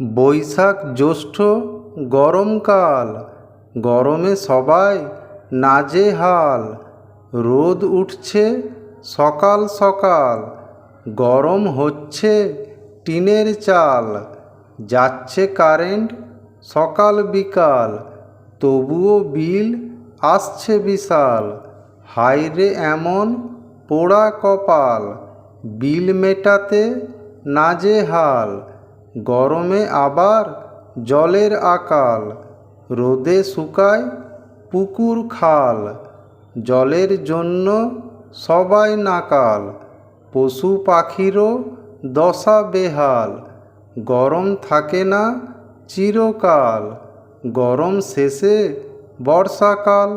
বৈশাখ জ্যৈষ্ঠ গরমকাল গরমে সবাই নাজেহাল রোদ উঠছে সকাল সকাল, গরম হচ্ছে টিনের চাল। যাচ্ছে কারেন্ট সকাল বিকাল, তবুও বিল আসছে বিশাল। হায়রে এমন পোড়া কপাল, বিল মেটাতে নাজেহাল গরমে আবার জলের আকাল, রোদে শুকায় পুকুর খাল, জলের জন্য সবাই নাকাল, পশু পাখিরও দশা বেহাল, গরম থাকে না চিরকাল, গরম শেষে বর্ষাকাল।